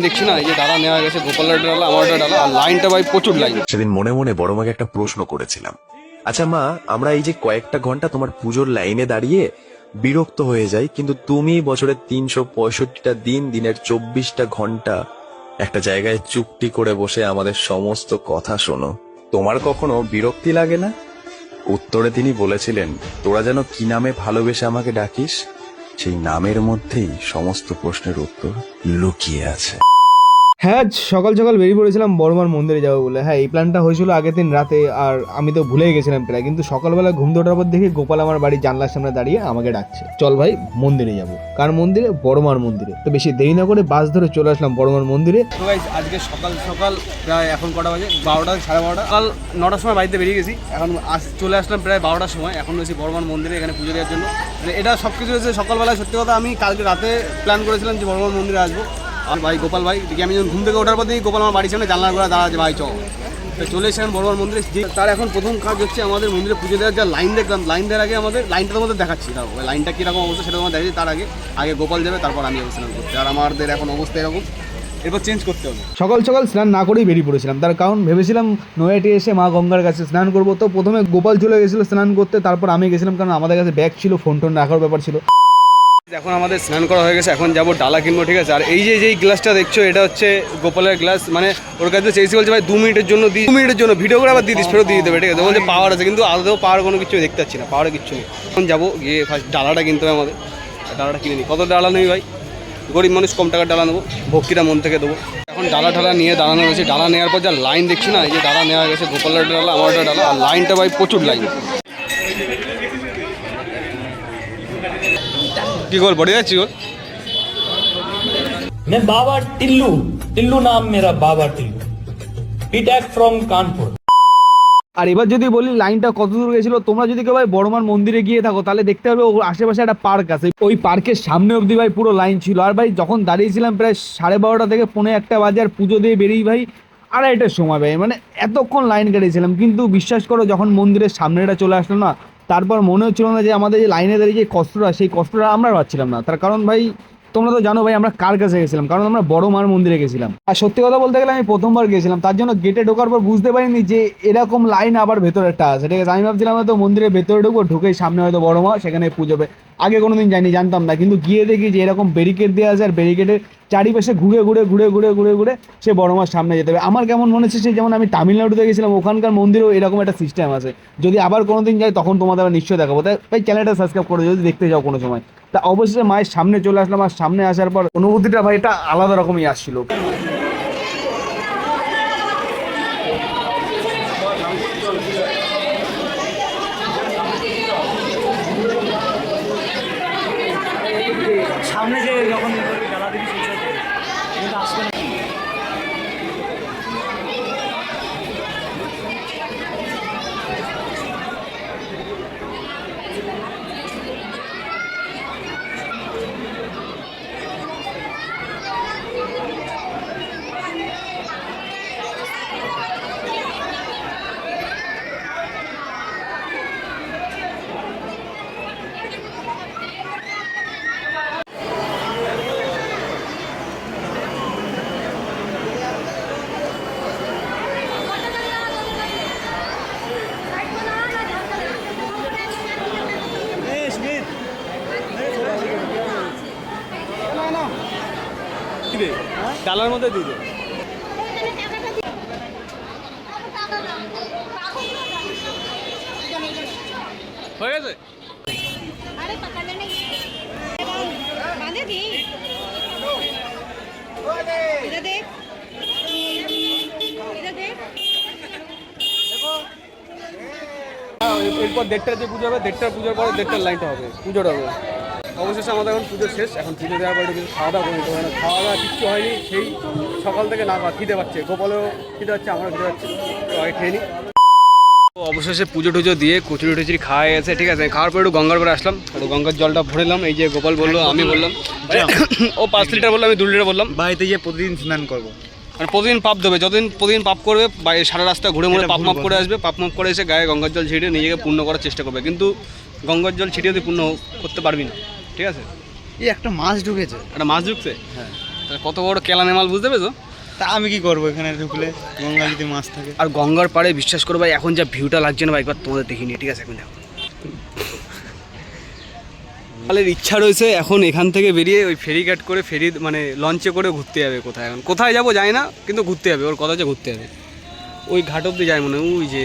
দেখছি না যে ডালা নেওয়া গেছে, গোপালের ডালা, আমার ডালা, আর লাইনটা ভাই প্রচুর লাইন। সেদিন মনে মনে বড় মাকে একটা প্রশ্ন করেছিলাম। আচ্ছা মা, আমরা এই যে কয়েকটা ঘণ্টা তোমার পুজোর লাইনে দাঁড়িয়ে বিরক্ত হয়ে যাই, কিন্তু তুমি বছরের তিনশো পঁয়ষট্টিটা দিন, দিনের চব্বিশটা ঘণ্টা একটা জায়গায় চুপটি করে বসে আমাদের সমস্ত কথা শোনো। তোমার কখনো বিরক্তি লাগে না? উত্তরে তিনি বলেছিলেন, তোরা যেন কি নামে ভালোবেসে আমাকে ডাকিস? সেই নামের মধ্যেই সমস্ত প্রশ্নের উত্তর লুকিয়ে আছে। হ্যাঁ সকাল সকাল বেরিয়ে পড়েছিলাম বড়মার মন্দিরে যাব বলে। হ্যাঁ এই প্ল্যানটা হয়েছিল আগের দিন রাতে, আর আমি তো ভুলেই গেছিলাম প্রায়। কিন্তু সকালবেলা ঘুম ওঠার পর দেখি গোপাল আমার বাড়ির জানলার সামনে দাঁড়িয়ে আমাকে ডাকছে। চল ভাই, মন্দিরে যাব। কার মন্দিরে? বড়মার মন্দিরে। তো বেশি দেরি না করে বাস ধরে চলে আসলাম বড়মার মন্দিরে। আজকে সকাল সকাল প্রায় এখন কটা বাজে? বারোটা, সাড়ে বারোটা। কাল নটার সময় বাড়িতে বেরিয়ে গেছি। এখন আস, চলে আসলাম প্রায় বারোটার সময়। এখন রয়েছি বর্মান মন্দিরে, এখানে পুজো দেওয়ার জন্য। মানে এটা সব কিছু হয়েছে সকালবেলায়। সত্যি কথা, আমি কালকে রাতে প্ল্যান করেছিলাম যে বর্মান মন্দিরে আসব। ভাই, গোপাল ভাই, দেখি আমি যখন ঘুম থেকে ওঠার পর দেখি গোপাল আমার বাড়ির সামনে জানলা করে দাঁড়া আছে ভাই চ তো চলে এসেছেন বর্মান মন্দিরে। যে তার এখন প্রথম কাজ হচ্ছে আমাদের মন্দিরে পুজো দেওয়ার যা লাইন দেখলাম, লাইন দেওয়ার আগে আমাদের লাইনটা তোমাদের দেখাচ্ছি। না লাইনটা কীরকম অবস্থা সেটা তোমাদের দেখাচ্ছি, তার আগে আগে গোপাল যাবে, তারপর আমি অবস্থান করছি আর আমাদের এখন অবস্থা এরকম, এরপর চেঞ্জ করতে হবে। সকাল সকাল স্নান না করেই বেরিয়ে পড়েছিলাম। তার কারণ ভেবেছিলাম নয়াটি এসে মা গঙ্গার কাছে স্নান করব। তো প্রথমে গোপাল চলে গেছিল স্নান করতে, তারপর আমি গেছিলাম, কারণ আমাদের কাছে ব্যাগ ছিল ফোন টোন রাখার ব্যাপার ছিল। এখন আমাদের স্নান করা হয়ে গেছে, এখন যাব ডালা কিনবো, ঠিক আছে? আর এই যে যেই গ্লাসটা দেখছ, এটা হচ্ছে গোপালের গ্লাস মানে ওর কাছে চেয়েছি বলছে, ভাই, দু মিনিটের জন্য দিই দু মিনিটের জন্য ভিডিও করে আবার দিয়ে দিস, ফেরত দিয়ে দেবে। ঠিক আছে? বলছে, পাওয়ার আছে। কিন্তু আদৌ পাওয়ার কোনো কিছু দেখতে পাচ্ছি না পাওয়ার কিছু নেই। এখন যাব, গিয়ে ফার্স্ট ডালাটা কিনতে হবে আমাদের। ডালাটা কিনে নিই কত ডালা নেই ভাই? গরিব মানুষ কম টাকার ডালা নেব, ভক্তিটা মন থেকে দেবো। এখন ডালা ঢালা নিয়ে দাঁড়ানো হয়েছে ডালা নেওয়ার পর যা লাইন দেখছি না, এই যে ডালা নেওয়া গেছে, গোপালের ডালা আমার ডালা, আর লাইনটা ভাই প্রচুর লাইন কি গোল বড়ি যাচ্ছি গোল मैं बाबा टिल्लू टिल्लू नाम मेरा बाबा टिल्लू बीटेक फ्रॉम कानपुर আর এবার যদি বলি লাইনটা কত দূর গেছিল তোমরা যদি কেউ ভাই বড়মার মন্দিরে গিয়ে থাকো তাহলে দেখতে পাবে ওর আশেপাশে একটা পার্ক আছে ওই পার্কের সামনে অবধি ভাই পুরো লাইন ছিল আর ভাই যখন দাঁড়িয়েছিলাম প্রায় সাড়ে বারোটা থেকে পৌনে একটা বাজে আর পুজো দিয়ে বেরিয়ে ভাই আড়াইটার সময় ভাই মানে এতক্ষণ লাইন কেটেছিলাম কিন্তু বিশ্বাস করো যখন মন্দিরের সামনেটা চলে আসলো না তারপর মনে হচ্ছিল না যে আমাদের যে লাইনে দাঁড়িয়ে যে কষ্টটা, সেই কষ্টটা আমরা পাচ্ছিলাম না। তার কারণ ভাই, তোমরা তো জানো ভাই, আমরা কার কাছে গেছিলাম? কারণ আমরা বড় মার মন্দিরে গেছিলাম। আর সত্যি কথা বলতে গেলে আমি প্রথমবার গেছিলাম, তার জন্য গেটে ঢোকার পর বুঝতে পারিনি যে এরকম লাইন আবার ভেতরেরটা আছে। ঠিক আছে, আমি ভাবছিলাম হয়তো মন্দিরের ভেতরে ঢুকবো ঢুকে সামনে হয়তো বড় মা, সেখানে পুজো আগে কোনোদিন যাইনি, জানতাম না। কিন্তু গিয়ে দেখি যে এরকম ব্যারিকেড দেওয়া আছে আর ব্যারিকেডের চারিপাশে ঘুরে ঘুরে ঘুরে ঘুরে ঘুরে ঘুরে সে বড় মার সামনে যেতে হবে। আমার কেমন মনে হচ্ছে, সে যেমন আমি তামিলনাড়ুতে গেছিলাম, ওখানকার মন্দিরেও এরকম একটা সিস্টেম আছে। যদি আবার কোনোদিন যাই, তখন তোমাদের নিশ্চয়ই দেখাবো। তাই তাই চ্যানেলটা সাবস্ক্রাইব করে যদি দেখতে যাও কোনো সময়। তা অবশেষে মায়ের সামনে চলে আসলাম, আর সামনে আসার পর অনুভূতিটা ভাই, এটা আলাদা রকমই আসছিল। সামনে যে যখন জ্বালা দিবি সেই সাথে কিন্তু আসবে না ডালার মধ্যে দিয়ে হয়ে গেছে? হ্যাঁ, এরপর দেড়টার যে পুজো হবে, দেড়টার পুজোর পরে দেড়টার লাইনটা হবে, পুজোটা হবে। অবশেষে আমাদের এখন পুজো শেষ। এখন পুজো দেওয়ার পরে একটু কিছু খাওয়া দাওয়া করতে হবে। খাওয়া দাওয়া কিচ্ছু হয়নি সেই সকাল থেকে না খিদে পাচ্ছে। গোপালেও খিদে পাচ্ছে আমারও খিদে পাচ্ছে। তো আগে খেয়ে নিই তো অবশেষে পুজো টুজো দিয়ে কচুরি টুচুরি খাওয়া গেছে ঠিক আছে? খাওয়ার পর একটু গঙ্গার পরে আসলাম। একটু গঙ্গার জলটা ভরেলাম এই যে গোপাল বলল আমি বললাম। ও পাঁচ লিটার বলল আমি দু লিটার বললাম। বাড়িতে গিয়ে প্রতিদিন স্নান করব। মানে প্রতিদিন পাপ দেবে। যতদিন প্রতিদিন পাপ করবে সারা রাস্তা ঘুরে ঘুরে পাপ মাপ করে আসবে। পাপ মাপ করে এসে গায়ে গঙ্গার জল ছিটিয়ে নিজেকে পূর্ণ করার চেষ্টা করবে। কিন্তু গঙ্গার জল ছিটিয়ে তুই পূর্ণ করতে পারবি না। ঠিক আছে? এই একটা মাছ ঢুকেছে। একটা মাছ ঢুকছে? তো কত বড় কেলানে মাল বুঝতে পেরেছ? তা আমি কি করব এখানে ঢুকলে? গঙ্গালিতে মাছ থাকে। আর গঙ্গার পাড়ে বিশ্বাস করো ভাই এখন যা ভিউটা লাগছে না ভাই একবার তোমাদের দেখিনি ঠিক আছে? এখন দেখো। তাহলে ইচ্ছা রয়েছে এখন এখান থেকে বেরিয়ে ওই ফেরি ঘাট করে ফেরি মানে লঞ্চে করে ঘুরতে যাবে কোথায় এখন? কোথায় যাব যায় না কিন্তু ঘুরতে যাবে ওর কথা হচ্ছে ঘুরতে যাবে। ওই ঘাট অব্দি যায় মনে হয় ওই যে